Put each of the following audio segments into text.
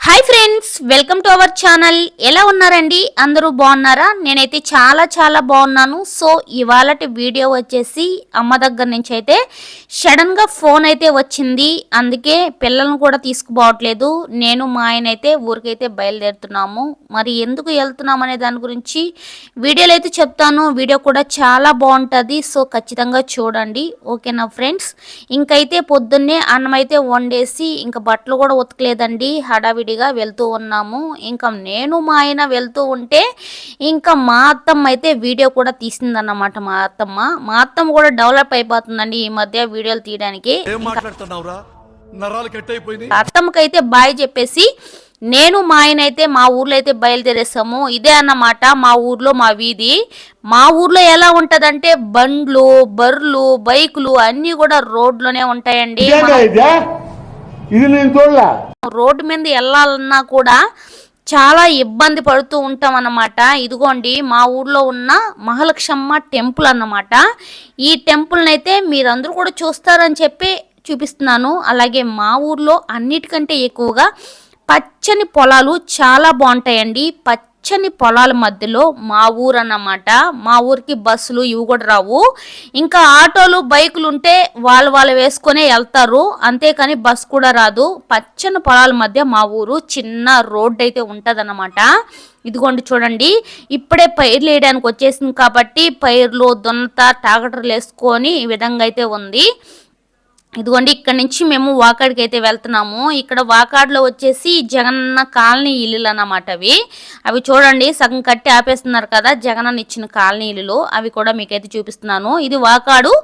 Hi friends welcome to our channel. ఎలా ఉన్నారండి? అందరూ బాగున్నారా? నేనైతే చాలా చాలా బాగున్నాను. సో ఇవాళటి వీడియో వచ్చేసి అమ్మ దగ్గర నుంచి అయితే సడన్గా ఫోన్ అయితే వచ్చింది. అందుకే పిల్లలను కూడా తీసుకుపోవట్లేదు. నేను మా ఆయన అయితే ఊరికైతే బయలుదేరుతున్నాము. మరి ఎందుకు వెళ్తున్నాం అనే దాని గురించి వీడియోలో అయితే చెప్తాను. వీడియో కూడా చాలా బాగుంటుంది. సో ఖచ్చితంగా చూడండి. ఓకేనా ఫ్రెండ్స్? ఇంకైతే పొద్దున్నే అన్నం అయితే వండేసి ఇంకా బట్టలు కూడా ఉతకలేదండి. హడావిడిగా వెళ్తూ ఉన్నాము ఇంకా నేను మా ఆయన వెళ్తూ ఉంటే ఇంకా మా అత్తమ్మ అయితే వీడియో కూడా తీసిందన్నమాట మా అత్తమ్మ. మా అత్తమ్మ కూడా డెవలప్ అయిపోతుందండి ఈ మధ్య వీడియోలు తీయడానికి. ఏం మాట్లాడుతున్నావురా? నరాలు కట్ అయిపోయింది అత్తమ్మకైతే బాయ్ చెప్పేసి నేను మా ఆయన అయితే మా ఊర్లో అయితే బయలుదేరేసాము. ఇదే అన్నమాట మా ఊర్లో మా వీధి. మా ఊర్లో ఎలా ఉంటదంటే బండ్లు బర్లు బైకులు అన్నీ కూడా రోడ్లోనే ఉంటాయండి. ఇది నేను చూడలే. రోడ్డు మీద వెళ్ళాలన్నా కూడా చాలా ఇబ్బంది పడుతూ ఉంటాం అన్నమాట. ఇదిగోండి మా ఊర్లో ఉన్న మహాలక్ష్మ టెంపుల్ అన్నమాట. ఈ టెంపుల్ని అయితే మీరందరూ కూడా చూస్తారని చెప్పి చూపిస్తున్నాను. అలాగే మా ఊర్లో అన్నిటికంటే ఎక్కువగా పచ్చని పొలాలు చాలా బాగుంటాయండి. పచ్చని పొలాల మధ్యలో మా ఊరు అన్నమాట మా ఊరికి బస్సులు ఇవి కూడా రావు. ఇంకా ఆటోలు బైకులు ఉంటే వాళ్ళు వాళ్ళు వేసుకునే వెళ్తారు. అంతేకాని బస్ కూడా రాదు. పచ్చని పొలాల మధ్య మా ఊరు చిన్న రోడ్డు అయితే ఉంటుందన్నమాట. ఇదిగోండి చూడండి. ఇప్పుడే పైర్లు వేయడానికి వచ్చేసింది కాబట్టి పైర్లు దున్నత టాక్టర్లు వేసుకొని ఈ విధంగా అయితే ఉంది. ఇదిగోండి ఇక్కడ నుంచి మేము వాకాడికి అయితే వెళ్తున్నాము. ఇక్కడ వాకాడులో వచ్చేసి జగనన్న కాలనీ ఇల్లులు అన్నమాట అవి. అవి చూడండి సగం కట్టి ఆపేస్తున్నారు కదా జగనన్న ఇచ్చిన కాలనీ ఇల్లులు. అవి కూడా మీకైతే చూపిస్తున్నాను. ఇది వాకాడు.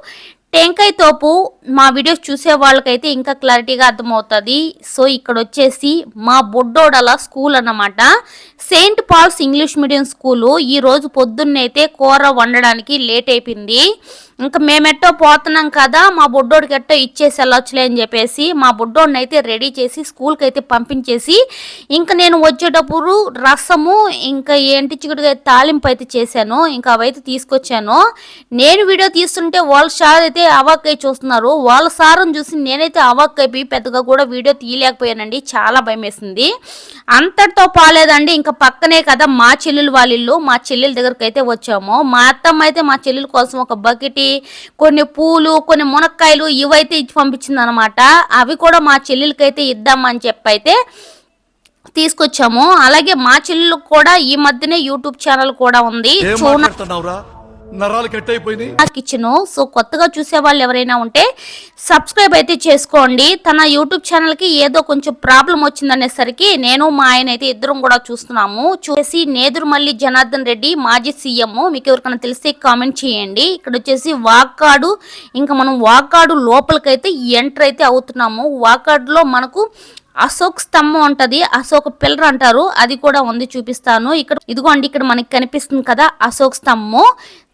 టెంకాయ తోపు మా వీడియోస్ చూసే వాళ్ళకైతే ఇంకా క్లారిటీగా అర్థమవుతుంది. సో ఇక్కడ వచ్చేసి మా బొడ్డోడల స్కూల్ అన్నమాట. Saint Paul's English medium school. ఈ రోజు పొద్దున్నైతే కూర వండడానికి లేట్ అయిపోయింది. ఇంకా మేమెట్టో పోతున్నాం కదా మా బొడ్డోడికి ఎట్టో ఇచ్చేసి వెళ్ళొచ్చులే అని చెప్పేసి మా బొడ్డోడిని అయితే రెడీ చేసి స్కూల్కి అయితే పంపించేసి ఇంకా నేను వచ్చేటప్పుడు రసము ఇంకా ఏంటి చిక్కుడుగా తాలింపు అయితే చేశాను ఇంకా అవైతే తీసుకొచ్చాను. నేను వీడియో తీస్తుంటే వాళ్ళ సార్ అయితే అవాక్ అయి చూస్తున్నారు. వాళ్ళ సారం చూసి నేనైతే అవాక్ అయిపోయి పెద్దగా కూడా వీడియో తీయలేకపోయానండి చాలా భయం వేసింది అంతటితో పాలేదండి ఇంకా పక్కనే కదా మా చెల్లెలు వాళ్ళ ఇల్లు మా చెల్లెల దగ్గరికి అయితే వచ్చాము. మా అత్తమ్మ అయితే మా చెల్లెల కోసం ఒక బకెట్ కొన్ని పూలు కొన్ని మునక్కాయలు ఇవైతే ఇచ్చి పంపించింది అనమాట అవి కూడా మా చెల్లెలకైతే ఇద్దామని చెప్పి అయితే తీసుకొచ్చాము. అలాగే మా చెల్లెలకు కూడా ఈ మధ్యనే యూట్యూబ్ ఛానల్ కూడా ఉంది. మాట్లాడుతున్నావురా? నరాలు కట్ అయిపోయింది కిచెన్ సో కొత్తగా చూసే వాళ్ళు ఎవరైనా ఉంటే సబ్స్క్రైబ్ అయితే చేసుకోండి. తన యూట్యూబ్ ఛానల్కి ఏదో కొంచెం ప్రాబ్లం వచ్చిందనేసరికి నేను మా ఆయన అయితే ఇద్దరం కూడా చూస్తున్నాము. చూసి నేదురుమల్లి జనార్దన్ రెడ్డి మాజీ సీఎం. మీకు ఎవరికైనా తెలిస్తే కామెంట్ చేయండి. ఇక్కడ వచ్చేసి వాకాడు. ఇంకా మనం వాకాడు లోపలికైతే ఎంటర్ అయితే అవుతున్నాము. వాకాడులో మనకు అశోక్ స్తంభం ఉంటది. అశోక్ పిల్లర్ అంటారు. అది కూడా ఉంది చూపిస్తాను. ఇక్కడ ఇదిగోండి ఇక్కడ మనకి కనిపిస్తుంది కదా అశోక్ స్తంభం.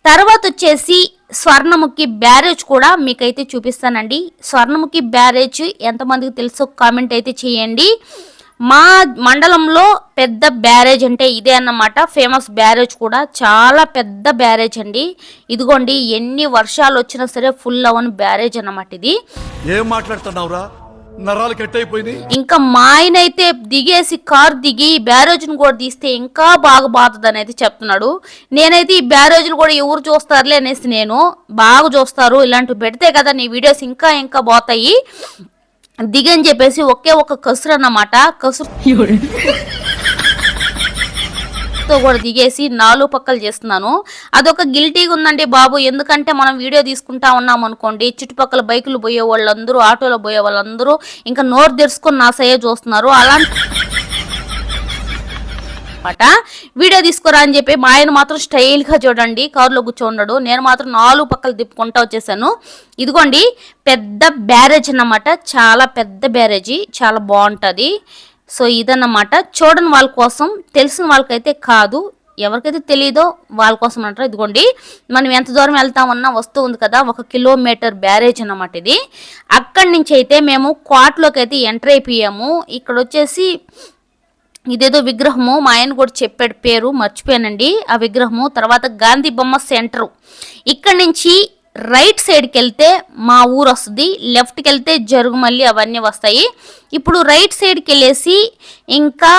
తర్వాత వచ్చేసి స్వర్ణముఖి బ్యారేజ్ కూడా మీకైతే చూపిస్తానండి. స్వర్ణముఖి బ్యారేజ్ ఎంతమందికి తెలుసో కామెంట్ అయితే చేయండి. మా మండలంలో పెద్ద బ్యారేజ్ అంటే ఇదే అన్నమాట. ఫేమస్ బ్యారేజ్ కూడా చాలా పెద్ద బ్యారేజ్ అండి. ఇదిగోండి ఎన్ని వర్షాలు వచ్చినా సరే ఫుల్ అవన్ బ్యారేజ్ అన్నమాట ఇది. ఏం మాట్లాడుతున్నావురా? నరాలు కట్ అయిపోయింది ఇంకా మా ఆయన అయితే దిగేసి కార్ దిగి బ్యారేజ్ను కూడా తీస్తే ఇంకా బాగా బాగుతుంది అనేది చెప్తున్నాడు. నేనైతే ఈ బ్యారేజ్లు కూడా ఎవరు చూస్తారులే అనేసి నేను బాగా చూస్తారు. ఇలాంటివి పెడితే కదా నీ వీడియోస్ ఇంకా ఇంకా పోతాయి. దిగని చెప్పేసి ఒకే ఒక కసురు అన్నమాట కసురు తో కూడా దిగేసి నాలుగు పక్కలు చేస్తున్నాను. అదొక గిల్టీగా ఉందండి బాబు. ఎందుకంటే మనం వీడియో తీసుకుంటా ఉన్నాం అనుకోండి చుట్టుపక్కల బైకులు పోయే వాళ్ళందరూ ఆటోలో పోయే వాళ్ళందరూ ఇంకా నోరు తెరుచుకొని నా సయ్య చూస్తున్నారు. అలాంటి అనమాట వీడియో తీసుకురా అని చెప్పి మా ఆయన మాత్రం స్టైల్గా చూడండి కారులో కూర్చోన్నాడు నేను మాత్రం నాలుగు పక్కలు తిప్పుకుంటా వచ్చేసాను. ఇదిగోండి పెద్ద బ్యారేజ్ అన్నమాట. చాలా పెద్ద బ్యారేజీ చాలా బాగుంటుంది. సో ఇదన్నమాట. చూడని వాళ్ళ కోసం తెలిసిన వాళ్ళకైతే కాదు. ఎవరికైతే తెలియదో వాళ్ళ కోసం అంటారు ఇదిగోండి. మనం ఎంత దూరం వెళ్తామన్నా వస్తూ ఉంది కదా ఒక కిలోమీటర్ బ్యారేజ్ అన్నమాట ఇది. అక్కడి నుంచి అయితే మేము క్వాట్లోకి అయితే ఎంటర్ అయిపోయాము. ఇక్కడ వచ్చేసి ఇదేదో విగ్రహము మా ఆయన కూడా చెప్పాడు పేరు మర్చిపోయానండి. ఆ విగ్రహము తర్వాత గాంధీ బొమ్మ సెంటరు. ఇక్కడ నుంచి రైట్ సైడ్కి వెళ్తే మా ఊరు వస్తుంది లెఫ్ట్కి వెళ్తే జరుగుమల్లి అవన్నీ వస్తాయి. ఇప్పుడు రైట్ సైడ్కి వెళ్ళేసి ఇంకా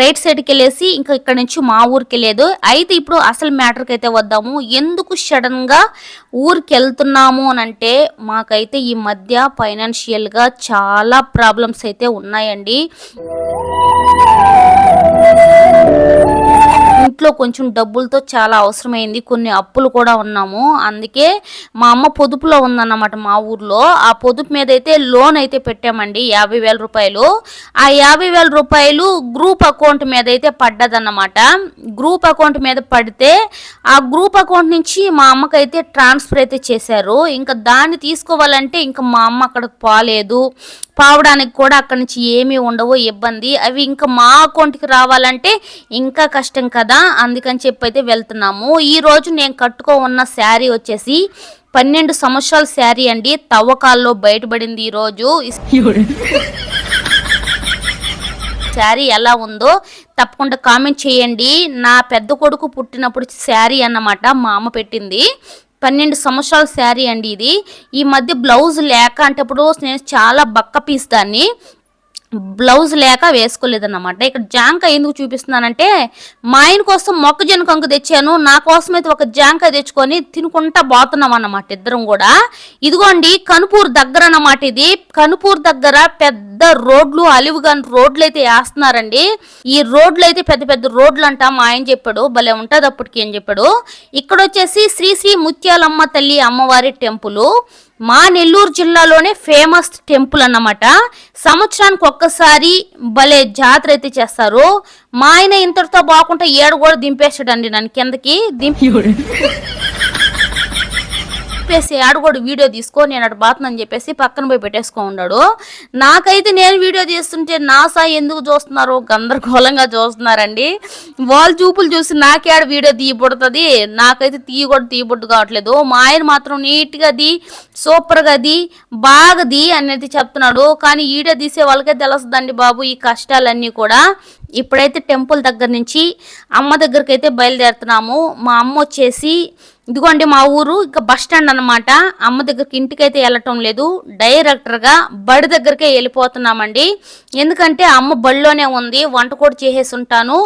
రైట్ సైడ్కి వెళ్ళేసి ఇంకా ఇక్కడ నుంచి మా ఊరికి వెళ్ళేదు అయితే ఇప్పుడు అసలు మ్యాటర్కి అయితే వద్దాము. ఎందుకు సడన్గా ఊరికి వెళ్తున్నాము అని అంటే మాకైతే ఈ మధ్య ఫైనాన్షియల్గా చాలా ప్రాబ్లమ్స్ అయితే ఉన్నాయండి. ఇంట్లో కొంచెం డబ్బులతో చాలా అవసరమైంది. కొన్ని అప్పులు కూడా ఉన్నాము. అందుకే మా అమ్మ పొదుపులో ఉందన్నమాట మా ఊర్లో. ఆ పొదుపు మీద అయితే లోన్ అయితే పెట్టామండి యాభై వేల రూపాయలు. ఆ యాభై వేల రూపాయలు గ్రూప్ అకౌంట్ మీద అయితే పడ్డదన్నమాట. గ్రూప్ అకౌంట్ మీద పడితే ఆ గ్రూప్ అకౌంట్ నుంచి మా అమ్మకైతే ట్రాన్స్ఫర్ అయితే చేశారు. ఇంకా దాన్ని తీసుకోవాలంటే ఇంకా మా అమ్మ అక్కడికి పోలేదు. పావడానికి కూడా అక్కడి నుంచి ఏమీ ఉండవు ఇబ్బంది. అవి ఇంకా మా అకౌంట్కి రావాలంటే ఇంకా కష్టం కదా. అందుకని చెప్పి అయితే వెళ్తున్నాము. ఈ రోజు నేను కట్టుకో ఉన్న శారీ వచ్చేసి పన్నెండు సంవత్సరాల శారీ అండి. తవ్వకాల్లో బయటపడింది ఈ రోజు. శారీ ఎలా ఉందో తప్పకుండా కామెంట్ చేయండి. నా పెద్ద కొడుకు పుట్టినప్పుడు శారీ అన్నమాట మా అమ్మ పెట్టింది. పన్నెండు సంవత్సరాల శారీ అండి ఇది. ఈ మధ్య బ్లౌజ్ లేక అంటప్పుడు నేను చాలా బక్క పీస్ దాన్ని బ్లౌజ్ లేక వేసుకోలేదన్నమాట. ఇక్కడ జాంకాయ ఎందుకు చూపిస్తున్నానంటే మా ఆయన కోసం మొక్కజొన్న కంకు తెచ్చాను నా కోసం అయితే ఒక జాంకాయ తెచ్చుకొని తినుకుంటా పోతున్నాం అన్నమాట ఇద్దరం కూడా. ఇదిగోండి కనుపూర్ దగ్గర అన్నమాట ఇది. కనుపూర్ దగ్గర పెద్ద రోడ్లు అలివుగాని రోడ్లు అయితే వేస్తున్నారండి. ఈ రోడ్లు అయితే పెద్ద పెద్ద రోడ్లు అంట మా ఆయన చెప్పాడు భలే ఉంటుంది అప్పటికి అని చెప్పాడు. ఇక్కడ వచ్చేసి శ్రీ శ్రీ ముత్యాలమ్మ తల్లి అమ్మవారి టెంపుల్. మా నెల్లూరు జిల్లాలోనే ఫేమస్ టెంపుల్ అన్నమాట. సంవత్సరానికి ఒక్కసారి భలే జాతర అయితే చేస్తారు. మా ఆయన ఇంతటితో బాగుంటే ఏడు కూడా దింపేస్తాడండి నన్ను కిందకి. దింపి చెప్పేసి ఆడు కూడా వీడియో తీసుకో నేను అటు బాతున్నాను చెప్పేసి పక్కన పోయి పెట్టేసుకో ఉన్నాడు నాకైతే నేను వీడియో తీస్తుంటే నాసా ఎందుకు చూస్తున్నారు? గందరగోళంగా చూస్తున్నారండి. వాళ్ళ చూపులు చూసి నాకే ఆడ వీడియో తీయబడుతుంది. నాకైతే తీయ కూడా తీయబుడ్డు కావట్లేదు. మా ఆయన మాత్రం నీట్గా ది సూపర్గా ది బాగా ది అనేది చెప్తున్నాడు. కానీ వీడియో తీసే వాళ్ళకే తెలుస్తుందండి బాబు ఈ కష్టాలన్నీ కూడా. ఇప్పుడైతే టెంపుల్ దగ్గర నుంచి అమ్మ దగ్గరికి అయితే బయలుదేరుతున్నాము. మా అమ్మ వచ్చేసి ఇదిగోండి మా ఊరు ఇక బస్ స్టాండ్ అనమాట అమ్మ దగ్గరికి ఇంటికైతే వెళ్ళటం లేదు. డైరెక్టర్గా బడి దగ్గరికే వెళ్ళిపోతున్నామండి. ఎందుకంటే అమ్మ బడిలోనే ఉంది. వంట కూడా చేసేసి ఉంటాను.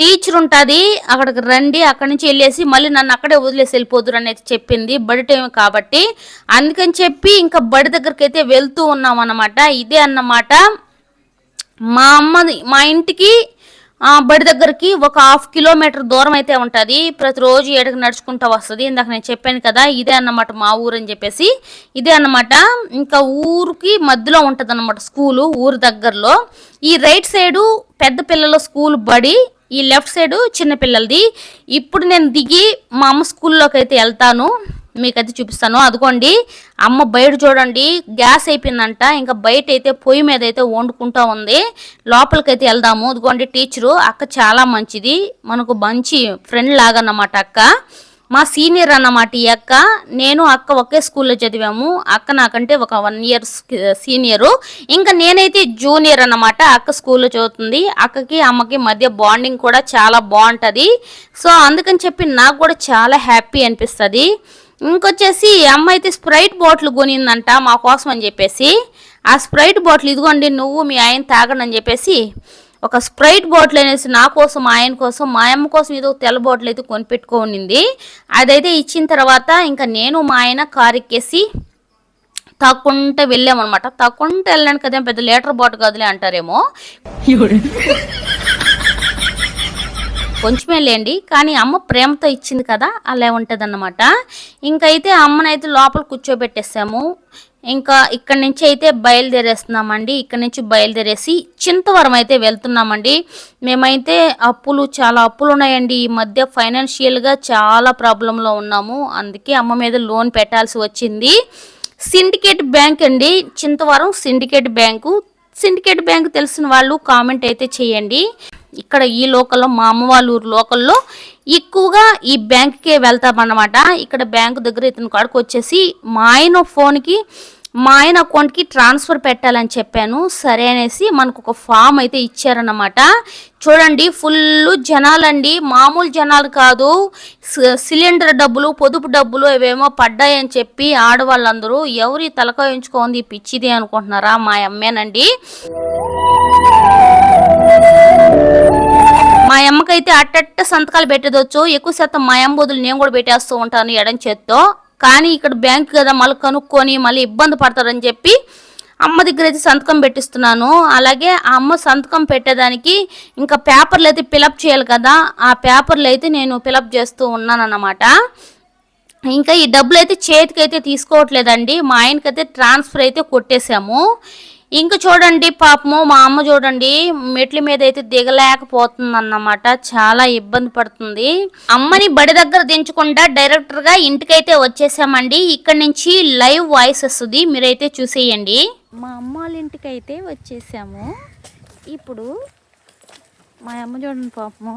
టీచర్ ఉంటుంది. అక్కడికి రండి. అక్కడి నుంచి వెళ్ళేసి మళ్ళీ నన్ను అక్కడే వదిలేసి వెళ్ళిపోదురు అనేది చెప్పింది. బడి టైం కాబట్టి. అందుకని చెప్పి ఇంకా బడి దగ్గరికి అయితే వెళ్తూ ఉన్నాం అనమాట ఇదే అన్నమాట. మా అమ్మది మా ఇంటికి ఆ, బడి దగ్గరికి ఒక హాఫ్ కిలోమీటర్ దూరం అయితే ఉంటుంది. ప్రతిరోజు ఏడకి నడుచుకుంటూ వస్తుంది. ఇందాక నేను చెప్పాను కదా ఇదే అన్నమాట మా ఊరు అని చెప్పేసి. ఇదే అన్నమాట ఇంకా ఊరికి మధ్యలో ఉంటుంది అనమాట స్కూలు ఊరు దగ్గరలో. ఈ రైట్ సైడు పెద్ద పిల్లల స్కూల్ బడి ఈ లెఫ్ట్ సైడు చిన్నపిల్లలది ఇప్పుడు నేను దిగి మా అమ్మ స్కూల్లోకి అయితే వెళ్తాను. మీకైతే చూపిస్తాను. అదిగోండి అమ్మ బయట చూడండి గ్యాస్ అయిపోయిందంట. ఇంకా బయట అయితే పొయ్యి మీద అయితే వండుకుంటా ఉంది. లోపలికైతే వెళ్దాము. అదిగోండి టీచరు అక్క చాలా మంచిది. మనకు మంచి ఫ్రెండ్ లాగా అన్నమాట అక్క. మా సీనియర్ అన్నమాట ఈ అక్క. నేను అక్క ఒకే స్కూల్లో చదివాము. అక్క నాకంటే ఒక వన్ ఇయర్ సీనియరు. ఇంకా నేనైతే జూనియర్ అన్నమాట. అక్క స్కూల్లో చదువుతుంది. అక్కకి అమ్మకి మధ్య బాండింగ్ కూడా చాలా బాగుంటుంది. సో అందుకని చెప్పి నాకు కూడా చాలా హ్యాపీ అనిపిస్తుంది. ఇంకొచ్చేసి అమ్మ అయితే స్ప్రైట్ బాటిల్ కొనిందంట మా కోసం అని చెప్పేసి. ఆ స్ప్రైట్ బాటిల్ ఇదిగోండి నువ్వు మీ ఆయన తాగండి అని చెప్పేసి ఒక స్ప్రైట్ బాటిల్ అనేసి నా కోసం మా ఆయన కోసం మా అమ్మ కోసం ఏదో తెల్ల బాటిల్ అయితే కొనిపెట్టుకోనింది అదైతే ఇచ్చిన తర్వాత ఇంకా నేను మా ఆయన కారు ఎక్కేసి తక్కుంటే వెళ్ళామన్నమాట. తక్కుంటే వెళ్ళడానికి కదా పెద్ద లీటర్ బాటిల్ కదిలే అంటారేమో. కొంచెమే లేండి కానీ అమ్మ ప్రేమతో ఇచ్చింది కదా అలా ఉంటుంది అన్నమాట ఇంకైతే అమ్మనైతే లోపల కూర్చోబెట్టేసాము. ఇంకా ఇక్కడ నుంచి అయితే బయలుదేరేస్తున్నామండి. ఇక్కడ నుంచి బయలుదేరేసి చింతవరం అయితే వెళ్తున్నామండి. మేమైతే అప్పులు చాలా అప్పులు ఉన్నాయండి. ఈ మధ్య ఫైనాన్షియల్గా చాలా ప్రాబ్లంలో ఉన్నాము. అందుకే అమ్మ మీద లోన్ పెట్టాల్సి వచ్చింది. సిండికేట్ బ్యాంక్ అండి. Chintavaram syndicate bank. Syndicate bank తెలిసిన వాళ్ళు కామెంట్ అయితే చేయండి. ఇక్కడ ఈ లోకల్లో మా అమ్మ వాళ్ళ ఊరు లోకల్లో ఎక్కువగా ఈ బ్యాంక్కే వెళ్తామన్నమాట. ఇక్కడ బ్యాంకు దగ్గర ఇతని కాడికి వచ్చేసి మా ఆయన ఫోన్కి మా ఆయన అకౌంట్కి ట్రాన్స్ఫర్ పెట్టాలని చెప్పాను. సరే అనేసి మనకు ఒక ఫామ్ అయితే ఇచ్చారన్నమాట. చూడండి ఫుల్ జనాలండి. మామూలు జనాలు కాదు. సిలిండర్ డబ్బులు పొదుపు డబ్బులు ఇవేమో పడ్డాయని చెప్పి ఆడవాళ్ళందరూ ఎవరి తలకాయ ఎంచుకోంది పిచ్చిది అనుకుంటున్నారా? మా అమ్మేనండి. మా అమ్మకైతే అట్టట్ట సంతకాలు పెట్టేదొచ్చు ఎక్కువ శాతం మా అమ్మ బదులు నేను కూడా పెట్టేస్తూ ఉంటాను ఎడం చేత్తో. కానీ ఇక్కడ బ్యాంక్ కదా మళ్ళీ కనుక్కొని మళ్ళీ ఇబ్బంది పడతారని చెప్పి అమ్మ దగ్గర అయితే సంతకం పెట్టిస్తున్నాను. అలాగే ఆ అమ్మ సంతకం పెట్టేదానికి ఇంకా పేపర్లు అయితే ఫిలప్ చేయాలి కదా. ఆ పేపర్లు అయితే నేను ఫిలప్ చేస్తూ ఉన్నాను అన్నమాట ఇంకా ఈ డబ్బులు అయితే చేతికి అయితే తీసుకోవట్లేదండి. మా ఆయనకైతే ట్రాన్స్ఫర్ అయితే కొట్టేశాము. ఇంక చూడండి పాపము మా అమ్మ చూడండి మెట్ల మీద అయితే దిగలేకపోతుంది అన్నమాట చాలా ఇబ్బంది పడుతుంది. అమ్మని బడి దగ్గర దించకుండా డైరెక్టర్గా ఇంటికైతే వచ్చేసామండి. ఇక్కడ నుంచి లైవ్ వాయిస్ వస్తుంది మీరైతే చూసేయండి. మా అమ్మ వాళ్ళ ఇంటికి అయితే వచ్చేసాము. ఇప్పుడు మా అమ్మ చూడండి పాపము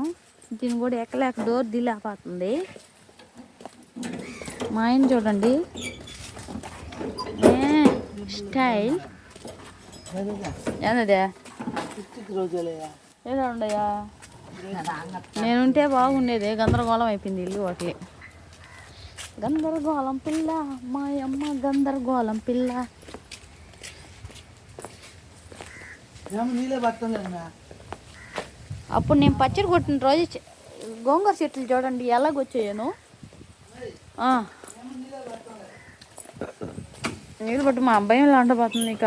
దీని కూడా ఎక్కలేక డోర్ దిలేకపోతుంది మా ఆయన చూడండి. స్టైల్ ఏందదే ఏదో ఉండయా నేనుంటే బాగుండేది గందరగోళం అయిపోయింది ఇల్లు ఒకటి. గందరగోళం పిల్ల మా అమ్మ గందరగోళం పిల్ల. అప్పుడు నేను పచ్చడి కొట్టిన రోజు గోంగూర చెట్లు చూడండి ఎలాగొచ్చాయను. నీళ్ళు పట్టు మా అబ్బాయి లాంటపోతుంది ఇక.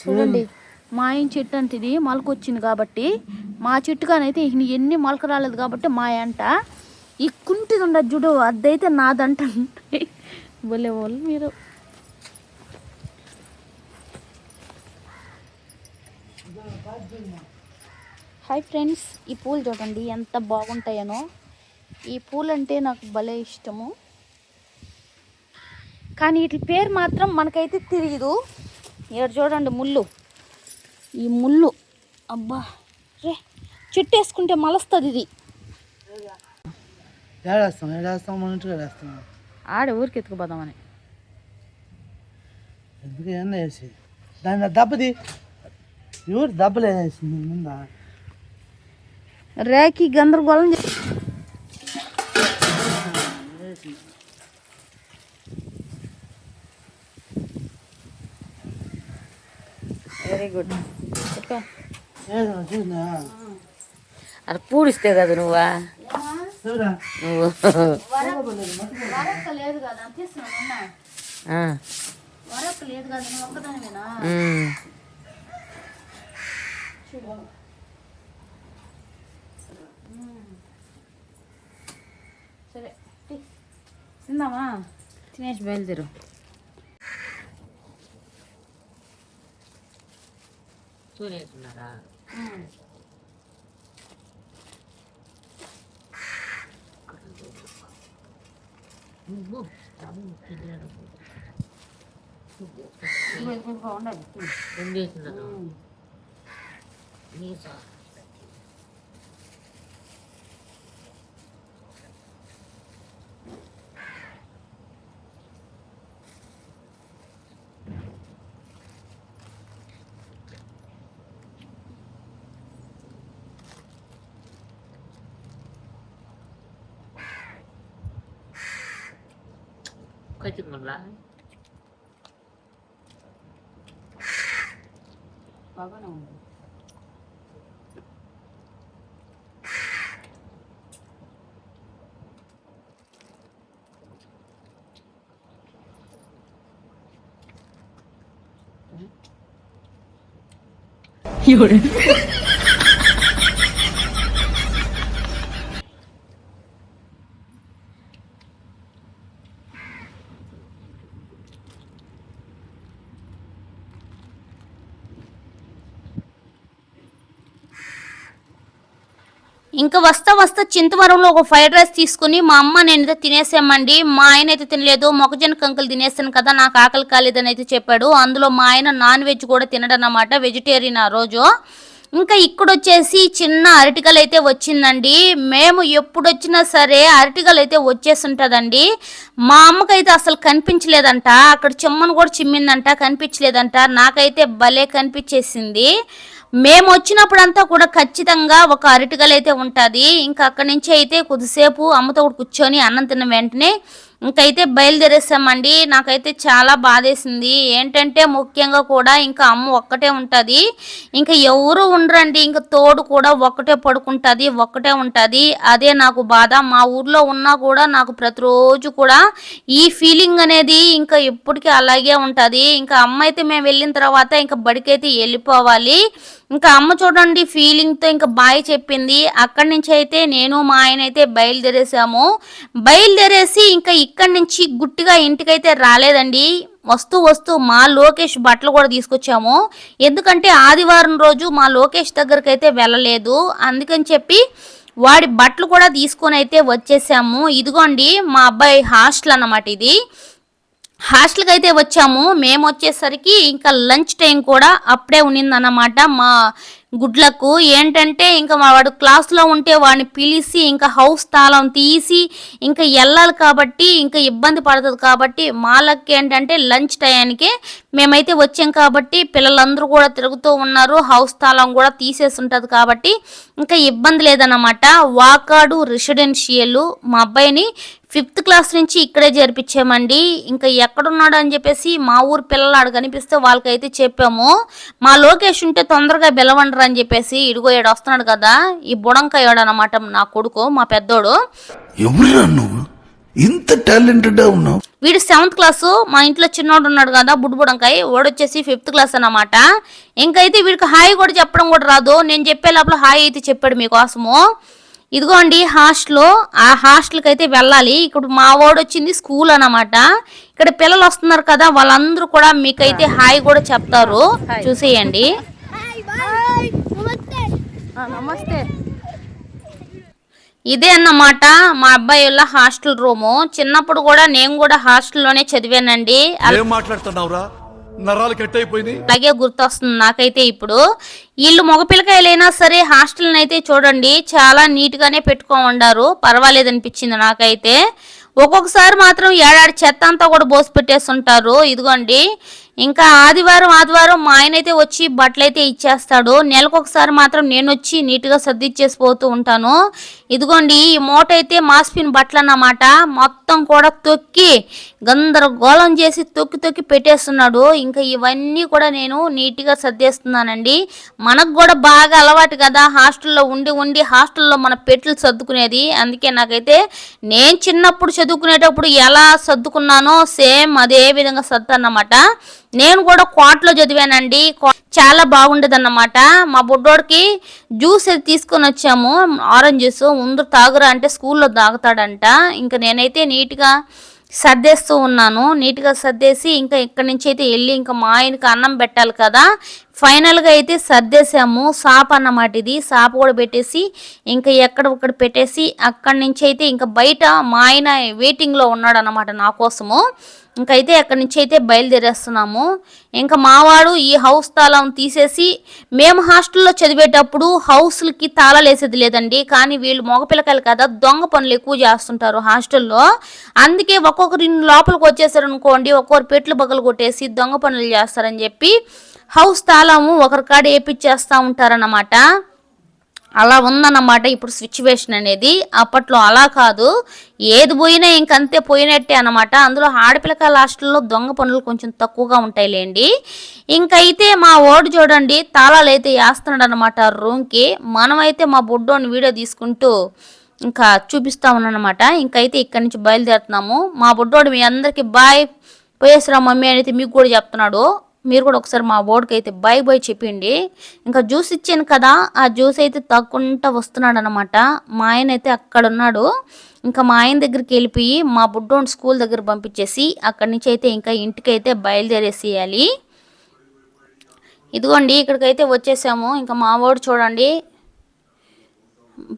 చూడండి మా ఆయన చెట్టు అంటే ఇది మొలకొచ్చింది కాబట్టి మా చెట్టుగానైతే ఇక ఎన్ని మొలక రాలేదు కాబట్టి మా అంట. ఈ కుంటిది ఉండదు చూడు అదైతే నాదంట. బోలే వాళ్ళు మీరు. హాయ్ ఫ్రెండ్స్ ఈ పూలు చూడండి ఎంత బాగుంటాయనో. ఈ పూలు అంటే నాకు భలే ఇష్టము. కానీ వీటి పేరు మాత్రం మనకైతే తెలియదు ఇక్కడ చూడండి ముళ్ళు. ఈ ముళ్ళు. అబ్బా. రే చెట్టు వేసుకుంటే మలస్తుంది ఇది. ఆడ ఊరికి ఎత్తుకుపోదామని. ఎందుకు ఏమన్నా వేసి దాని దెబ్బది ఎవరు దెబ్బలు వేసింది ముందా? రేకి గందరగోళం వెరీ గుడ్ అది పూడిస్తే కదా నువ్వా? నువ్వు. వరక్క లేదు కదా తీస్తున్నా ఆ, వరక్క లేదు కదా నువ్వు ఒక్కదానివేనా ఉమ్. సరే టీ. తిందామా తినేసి బయలుదేరు చూనేస్తున్నారా ఏం చేస్తున్నారు నీ సా- ఖచ్చితంగా బాగానే ఉంది ఇంకా వస్తా వస్తా చింతవరంలో ఒక ఫ్రైడ్ రైస్ తీసుకుని మా అమ్మ నేనైతే తినేసామండి మా ఆయన అయితే తినలేదు. మొక్కజొన్న కంకులు తినేసాను కదా నాకు ఆకలి కాలేదని అయితే చెప్పాడు. అందులో మా ఆయన నాన్ వెజ్ కూడా తినడన్నమాట వెజిటేరియన్ ఆ రోజు. ఇంకా ఇక్కడ వచ్చేసి చిన్న అరటికలు అయితే వచ్చిందండి. మేము ఎప్పుడు వచ్చినా సరే అరటికలు అయితే వచ్చేస్తుంటుందండి. మా అమ్మకైతే అసలు కనిపించలేదంట. అక్కడ చిమ్మను కూడా చిమ్మిందంట కనిపించలేదంట. నాకైతే భలే కనిపించేసింది. మేము వచ్చినప్పుడంతా కూడా ఖచ్చితంగా ఒక అరటికలు అయితే ఉంటుంది. ఇంకా అక్కడి నుంచి అయితే కొద్దిసేపు అమ్మతో కూర్చొని అన్నం తిన్న వెంటనే. ఇంకైతే బయలుదేరేసామండి. నాకైతే చాలా బాధేసింది. ఏంటంటే ముఖ్యంగా కూడా ఇంకా అమ్మ ఒక్కటే ఉంటుంది. ఇంకా ఎవరు ఉండరండి. ఇంకా తోడు కూడా ఒక్కటే పడుకుంటుంది ఒక్కటే ఉంటుంది. అదే నాకు బాధ. మా ఊర్లో ఉన్నా కూడా నాకు ప్రతిరోజు కూడా ఈ ఫీలింగ్ అనేది ఇంకా ఎప్పటికీ అలాగే ఉంటుంది. ఇంకా అమ్మ అయితే మేము వెళ్ళిన తర్వాత ఇంకా బడికైతే వెళ్ళిపోవాలి. ఇంకా అమ్మ చూడండి ఫీలింగ్తో ఇంకా బాయ్ చెప్పింది. అక్కడి నుంచి అయితే నేను మా ఆయన అయితే బయలుదేరేసాము. బయలుదేరేసి ఇంకా ఇక్కడి నుంచి గుట్టిగా ఇంటికైతే రాలేదండి. వస్తూ వస్తూ మా లోకేష్ బట్టలు కూడా తీసుకొచ్చాము. ఎందుకంటే ఆదివారం రోజు మా లోకేష్ దగ్గరికి అయితే వెళ్ళలేదు. అందుకని చెప్పి వాడి బట్టలు కూడా తీసుకొని అయితే వచ్చేసాము. ఇదిగోండి మా అబ్బాయి హాస్టల్ అన్నమాట ఇది. హాస్టల్కి అయితే వచ్చాము. మేము వచ్చేసరికి ఇంకా లంచ్ టైం కూడా అప్పుడే ఉన్నిందన్నమాట మా గుడ్లకు. ఏంటంటే ఇంకా మా వాడు క్లాస్లో ఉంటే వాడిని పిలిచి ఇంకా హౌస్ తాళం తీసి ఇంకా వెళ్ళాలి కాబట్టి ఇంకా ఇబ్బంది పడుతుంది కాబట్టి మాలకి ఏంటంటే లంచ్ టయానికే మేమైతే వచ్చాం కాబట్టి పిల్లలందరూ కూడా తిరుగుతూ ఉన్నారు. హౌస్ తాళం కూడా తీసేసి ఉంటుంది కాబట్టి ఇంకా ఇబ్బంది లేదన్నమాట. వాకాడు రెసిడెన్షియల్ మా అబ్బాయిని ఫిఫ్త్ క్లాస్ నుంచి ఇక్కడే చేర్పించామండి ఇంకా ఎక్కడున్నాడు అని చెప్పేసి మా ఊరు పిల్లలు ఆడ కనిపిస్తే వాళ్ళకైతే చెప్పాము. మా లోకేష్ ఉంటే తొందరగా బెలవండరు అని చెప్పేసి ఇడిగో ఏడు వస్తున్నాడు కదా. ఈ బుడంకాయోడు అనమాట నా కొడుకు మా పెద్దోడు. ఇంత టాలెంటెడ్ ఉన్నావు. వీడు సెవెంత్ క్లాసు మా ఇంట్లో చిన్నోడు ఉన్నాడు కదా బుడ్బుడంకాయ వాడు వచ్చేసి ఫిఫ్త్ క్లాస్ అన్నమాట. ఇంకైతే వీడికి హాయ్ కూడా చెప్పడం కూడా రాదు. నేను చెప్పే లోపల హాయ్ అయితే చెప్పాడు మీకోసము. ఇదిగోండి హాస్టల్ ఆ హాస్టల్కి అయితే వెళ్ళాలి. ఇప్పుడు మా వాడు వచ్చింది స్కూల్ అన్నమాట. ఇక్కడ పిల్లలు వస్తున్నారు కదా వాళ్ళందరూ కూడా మీకైతే హాయ్. కూడా చెప్తారు. చూసేయండి. నమస్తే. ఇదే అన్నమాట మా అబ్బాయి వాళ్ళ హాస్టల్ రూము. చిన్నప్పుడు కూడా నేను కూడా హాస్టల్లోనే చదివానండి. ఏం మాట్లాడుతున్నావురా? నరాలు కట్ అలాగే గుర్తొస్తుంది నాకైతే ఇప్పుడు. వీళ్ళు మగపిల్లకాయలైనా సరే హాస్టల్ని అయితే చూడండి చాలా నీట్గానే పెట్టుకో ఉండారు పర్వాలేదు అనిపించింది నాకైతే. ఒక్కొక్కసారి మాత్రం ఏడాది చెత్త అంతా కూడా బోసి పెట్టేస్తుంటారు. ఇదిగోండి ఇంకా ఆదివారం ఆదివారం మా ఆయన అయితే వచ్చి బట్టలు అయితే ఇచ్చేస్తాడు. నెలకు ఒకసారి మాత్రం నేను వచ్చి నీట్గా సర్దిచ్చేసి పోతూ ఉంటాను. ఇదిగోండి ఈ మూట అయితే మాస్పిన్ బట్టలు అన్నమాట మొత్తం కూడా తొక్కి గందరగోళం చేసి తొక్కి తొక్కి పెట్టేస్తున్నాడు. ఇంకా ఇవన్నీ కూడా నేను నీట్గా సర్దేస్తున్నానండి. మనకు కూడా బాగా అలవాటు కదా హాస్టల్లో ఉండి ఉండి హాస్టల్లో మన పెట్లు సర్దుకునేది. అందుకే నాకైతే నేను చిన్నప్పుడు చదువుకునేటప్పుడు ఎలా సర్దుకున్నానో సేమ్ అదే విధంగా సర్దన్నమాట నేను కూడా కోటలో చదివానండి. కో- చాలా బాగుండేదన్నమాట. మా బుడ్డోడికి జ్యూస్ అది తీసుకొని వచ్చాము ఆరెంజ్ జ్యూస్ ముందు తాగురా అంటే స్కూల్లో తాగుతాడంట. ఇంకా నేనైతే నీట్గా సర్దేస్తూ ఉన్నాను. నీట్గా సర్దేసి ఇంకా ఇక్కడి నుంచి అయితే వెళ్ళి ఇంకా మా ఆయనకి అన్నం పెట్టాలి కదా. ఫైనల్గా అయితే సర్దేశాము. సాప్ అన్నమాట ఇది. సాప్ కూడా పెట్టేసి ఇంకా ఎక్కడ ఒకటి పెట్టేసి అక్కడి నుంచి అయితే ఇంకా బయట మా ఆయన వెయిటింగ్లో ఉన్నాడు అన్నమాట నా కోసము. ఇంకైతే అక్కడి నుంచి అయితే బయలుదేరేస్తున్నాము. ఇంకా మావాడు ఈ హౌస్ తాళం తీసేసి మేము హాస్టల్లో చదివేటప్పుడు హౌస్లకి తాళాలు వేసేది లేదండి. కానీ వీళ్ళు మగపిల్లకాయలు కదా దొంగ పనులు ఎక్కువ చేస్తుంటారు హాస్టల్లో. అందుకే ఒక్కొక్కరి లోపలికి వచ్చేసారనుకోండి ఒక్కొక్కరు పెట్లు బగలు కొట్టేసి దొంగ పనులు చేస్తారని చెప్పి హౌస్ తాళము ఒకరి కాడ వేపించేస్తూ ఉంటారన్నమాట. అలా ఉందన్నమాట ఇప్పుడు సిచ్యువేషన్ అనేది. అప్పట్లో అలా కాదు. ఏది పోయినా ఇంకంతే పోయినట్టే అనమాట అందులో ఆడపిల్లక లాస్ట్లో దొంగ పనులు కొంచెం తక్కువగా ఉంటాయిలేండి. ఇంకైతే మా ఓడు చూడండి తాళాలు అయితే వేస్తున్నాడు అనమాట రూమ్కి మనమైతే మా బుడ్డోని వీడియో తీసుకుంటూ ఇంకా చూపిస్తా ఉన్నానమాట ఇంకైతే ఇక్కడి నుంచి బయలుదేరుతున్నాము. మా బుడ్డోడు మీ అందరికీ బాయ్ పోయేసిరా మమ్మీ అనేది మీకు కూడా చెప్తున్నాడు. మీరు కూడా ఒకసారి మా బోర్డుకి అయితే బాయ్ బాయ్ చెప్పిండి. ఇంకా జ్యూస్ ఇచ్చాను కదా ఆ జ్యూస్ అయితే తగ్గుంటా వస్తున్నాడు అనమాట మా ఆయన అయితే అక్కడ ఉన్నాడు ఇంకా మా ఆయన దగ్గరికి వెళ్ళిపోయి మా బుడ్డోని స్కూల్ దగ్గర పంపించేసి అక్కడి నుంచి అయితే ఇంకా ఇంటికి అయితే బయలుదేరేసేయాలి. ఇదిగోండి ఇక్కడికైతే వచ్చేసాము. ఇంకా మా వాడు చూడండి.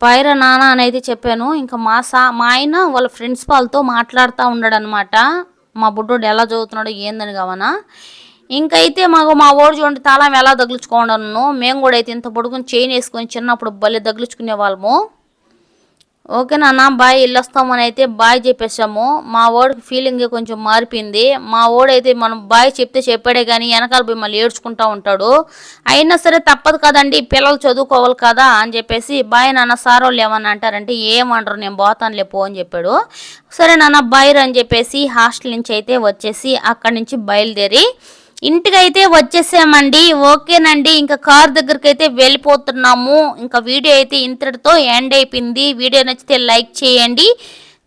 బైర నాన్న అని అయితే చెప్పాను. ఇంకా మా సా మా ఆయన వాళ్ళ ప్రిన్సిపాల్తో మాట్లాడుతూ ఉన్నాడు అనమాట మా బుడ్డోడు ఎలా చదువుతున్నాడో ఏందని కావనా ఇంకైతే మాకు మా ఓడి చూడండి తాళం ఎలా తగిలించుకోండను మేము కూడా అయితే ఇంత పొడుగుని చైన్ వేసుకొని చిన్నప్పుడు భలే తగిలించుకునే వాళ్ళము. ఓకే నాన్న బాయ్ వెళ్ళొస్తామని అయితే బాయ్ చెప్పేసాము మా ఓడికి ఫీలింగ్ కొంచెం మారిపోయింది. మా ఓడైతే మనం బాయ్ చెప్తే చెప్పాడే కానీ వెనకాల పోయి మళ్ళీ ఏడ్చుకుంటా ఉంటాడు. అయినా సరే తప్పదు కదండి పిల్లలు చదువుకోవాలి కదా అని చెప్పేసి బాయ్ నాన్న సార్ వాళ్ళు ఏమన్నా అంటారంటే ఏమంటారు నేను పోతానులే పో అని చెప్పాడు. సరే నాన్న బాయ్ అని చెప్పేసి హాస్టల్ నుంచి అయితే వచ్చేసి అక్కడి నుంచి బయలుదేరి ఇంటికైతే వచ్చేసామండి. ఓకేనండి. ఇంకా కార్ దగ్గరికి అయితే వెళ్ళిపోతున్నాము. ఇంకా వీడియో అయితే ఇంతటితో ఎండ్ అయిపోయింది. వీడియో నచ్చితే లైక్ చేయండి.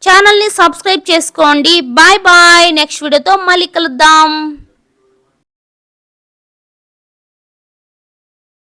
ఛానల్ని సబ్స్క్రైబ్ చేసుకోండి. Bye bye. నెక్స్ట్ వీడియోతో మళ్ళీ కలుద్దాం.